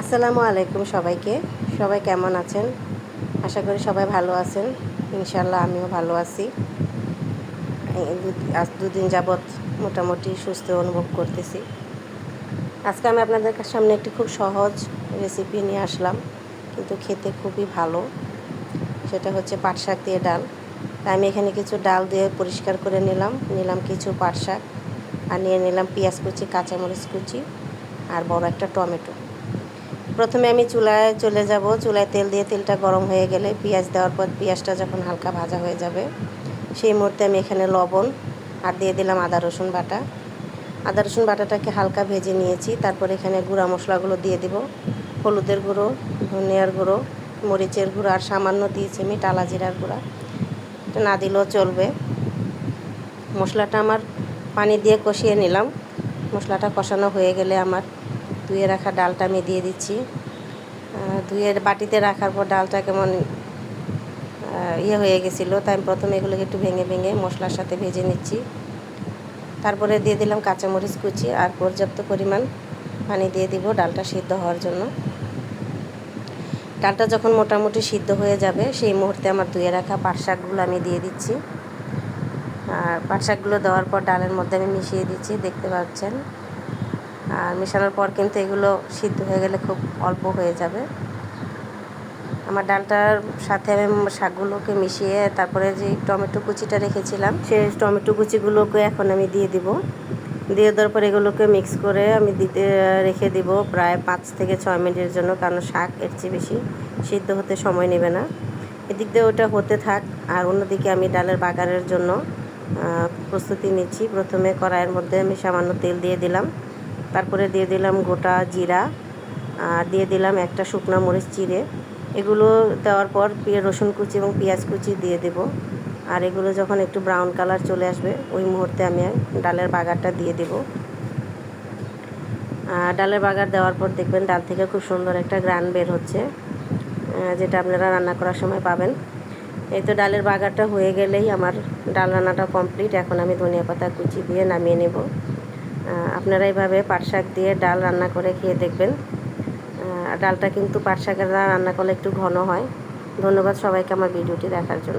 আসসালামু আলাইকুম সবাইকে। সবাই কেমন আছেন? আশা করি সবাই ভালো আছেন। ইনশাল্লাহ আমিও ভালো আছি। আজ দুদিন যাবৎ মোটামুটি সুস্থ অনুভব করতেছি। আজকে আমি আপনাদের সামনে একটি খুব সহজ রেসিপি নিয়ে আসলাম, কিন্তু খেতে খুবই ভালো। সেটা হচ্ছে পাট শাক দিয়ে ডাল। তাই আমি এখানে কিছু ডাল দিয়ে পরিষ্কার করে নিলাম। নিলাম কিছু পাট শাক আর নিয়ে নিলাম পেঁয়াজ কুচি, কাঁচামরিচ কুচি আর বড় একটা টমেটো। প্রথমে আমি চুলায় চলে যাব। চুলায় তেল দিয়ে তেলটা গরম হয়ে গেলে পেঁয়াজ দেওয়ার পর পেঁয়াজটা যখন হালকা ভাজা হয়ে যাবে, সেই মুহূর্তে আমি এখানে লবণ আর দিয়ে দিলাম আদা, রসুন বাটা। আদা, রসুন বাটাটাকে হালকা ভেজে নিয়েছি। তারপর এখানে গুঁড়া মশলাগুলো দিয়ে দিব। হলুদের গুঁড়ো, ধনিয়ার গুঁড়ো, মরিচের গুঁড়ো আর সামান্য দিয়েছি আমি টালা জিরার গুঁড়া না দিলেও চলবে। মশলাটা আমার পানি দিয়ে কষিয়ে নিলাম। মশলাটা কষানো হয়ে গেলে আমার ধুয়ে রাখা ডালটা আমি দিয়ে দিচ্ছি। ধুয়ে বাটিতে রাখার পর ডালটা কেমন ইয়ে হয়ে গেছিল, তাই আমি প্রথমে এগুলোকে একটু ভেঙে ভেঙে মশলার সাথে ভেজে নিচ্ছি। তারপরে দিয়ে দিলাম কাঁচামরিচ কুচি আর পর্যাপ্ত পরিমাণ পানি দিয়ে দিব ডালটা সিদ্ধ হওয়ার জন্য। ডালটা যখন মোটামুটি সিদ্ধ হয়ে যাবে, সেই মুহূর্তে আমার ধুয়ে রাখা পাট শাকগুলো আমি দিয়ে দিচ্ছি। আর পাট শাকগুলো দেওয়ার পর ডালের মধ্যে আমি মিশিয়ে দিচ্ছি, দেখতে পাচ্ছেন। আর মেশানোর পর কিন্তু এগুলো সিদ্ধ হয়ে গেলে খুব অল্প হয়ে যাবে। আমার ডালটার সাথে আমি শাকগুলোকে মিশিয়ে তারপরে যে টমেটো কুচিটা রেখেছিলাম, সেই টমেটো কুচিগুলোকে এখন আমি দিয়ে দিব। দিয়ে দেওয়ার পর এগুলোকে মিক্স করে আমি দিতে, রেখে দিব প্রায় পাঁচ থেকে ছয় মিনিটের জন্য, কারণ শাক এর চেয়ে বেশি সিদ্ধ হতে সময় নেবে না। এদিক দিয়ে ওটা হতে থাক, আর অন্যদিকে আমি ডালের বাগারের জন্য প্রস্তুতি নিচ্ছি। প্রথমে কড়াইয়ের মধ্যে আমি সামান্য তেল দিয়ে দিলাম। তারপরে দিয়ে দিলাম গোটা জিরা, আর দিয়ে দিলাম একটা শুকনো মরিচ চিড়ে। এগুলো দেওয়ার পর রসুন কুচি এবং পেঁয়াজ কুচি দিয়ে দেব। আর এগুলো যখন একটু ব্রাউন কালার চলে আসবে, ওই মুহূর্তে আমি ডালের বাগারটা দিয়ে দেব। ডালের বাগার দেওয়ার পর দেখবেন ডাল থেকে খুব সুন্দর একটা গ্রান বের হচ্ছে যেটা আপনারা রান্না করার সময় পাবেন। এই তো ডালের বাগারটা হয়ে গেলেই আমার ডাল রান্নাটা কমপ্লিট এখন আমি ধনিয়া পাতা কুচি দিয়ে নামিয়ে নেব। আপনারা এইভাবে পাট শাক দিয়ে ডাল রান্না করে খেয়ে দেখবেন। ডালটা কিন্তু পাট শাকের রান্না করলে একটু ঘন হয়। ধন্যবাদ সবাইকে আমার ভিডিওটি দেখার জন্য।